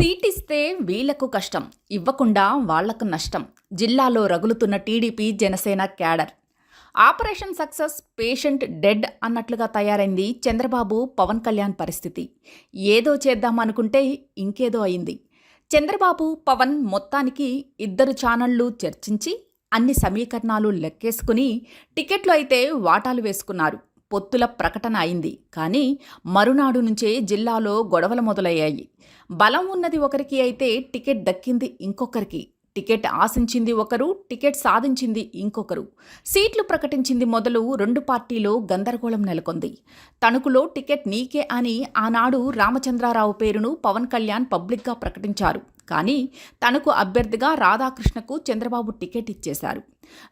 Seat ఇస్తే వీళ్ళకు కష్టం ఇవ్వకుండా వాళ్ళకు నష్టం. జిల్లాలో రగులుతున్న TDP Janasena cadre. Operation success patient dead అన్నట్లుగా తయారైంది చంద్రబాబు పవన్ కళ్యాణ్ పరిస్థితి. ఏదో చేద్దామనుకుంటే ఇంకేదో అయింది. చంద్రబాబు పవన్ మొత్తానికి ఇద్దరు ఛానళ్ళు చర్చించి అన్ని సమీకరణాలు లెక్కేసుకుని టికెట్లు అయితే వాటాలు వేసుకున్నారు. పొత్తుల ప్రకటన అయింది. కానీ మరునాడు నుంచే జిల్లాలో గొడవలు మొదలయ్యాయి. బలం ఉన్నది ఒకరికి అయితే టికెట్ దక్కింది ఇంకొకరికి. టికెట్ ఆశించింది ఒకరు టికెట్ సాధించింది ఇంకొకరు. సీట్లు ప్రకటించింది మొదలు రెండు పార్టీలో గందరగోళం నెలకొంది. తణుకులో టికెట్ నీకే అని ఆనాడు రామచంద్రారావు పేరును పవన్ కళ్యాణ్ పబ్లిక్గా ప్రకటించారు. కానీ తనకు అభ్యర్థిగా రాధాకృష్ణకు చంద్రబాబు టికెట్ ఇచ్చేశారు.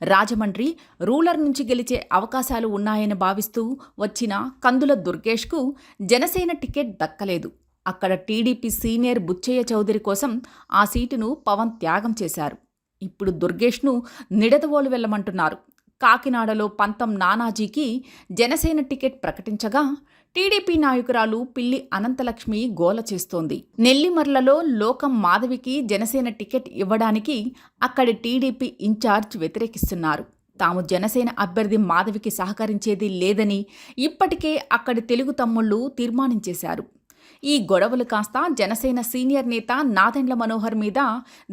రాజమండ్రి రూలర్ నుంచి గెలిచే అవకాశాలు ఉన్నాయని భావిస్తూ వచ్చిన కందుల దుర్గేష్కు జనసేన టికెట్ దక్కలేదు. అక్కడ టీడీపీ సీనియర్ బుచ్చయ్య చౌదరి కోసం ఆ సీటును పవన్ త్యాగం చేశారు. ఇప్పుడు దుర్గేష్ను నిడదవోలు వెళ్ళమంటున్నారు. కాకినాడలో పంతం నానాజీకి జనసేన టికెట్ ప్రకటించగా టీడీపీ నాయకురాలు పిల్లి అనంతలక్ష్మి గోల చేస్తోంది. నెల్లిమర్లలో లోకం మాధవికి జనసేన టికెట్ ఇవ్వడానికి అక్కడి టీడీపీ ఇన్ఛార్జ్ వ్యతిరేకిస్తున్నారు. తాము జనసేన అభ్యర్థి మాధవికి సహకరించేది లేదని ఇప్పటికే అక్కడి తెలుగు తమ్ముళ్ళు తీర్మానించేశారు. ఈ గొడవలు కాస్త జనసేన సీనియర్ నేత నాదెండ్ల మనోహర్ మీద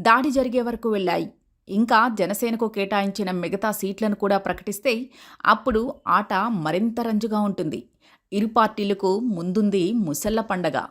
దాడి జరిగే వరకు వెళ్ళాయి. ఇంకా జనసేనకు కేటాయించిన మిగతా సీట్లను కూడా ప్రకటిస్తే అప్పుడు ఆట మరింత రంజుగా ఉంటుంది. ఇరు పార్టీలకు ముందుంది ముసళ్ళ పండగ.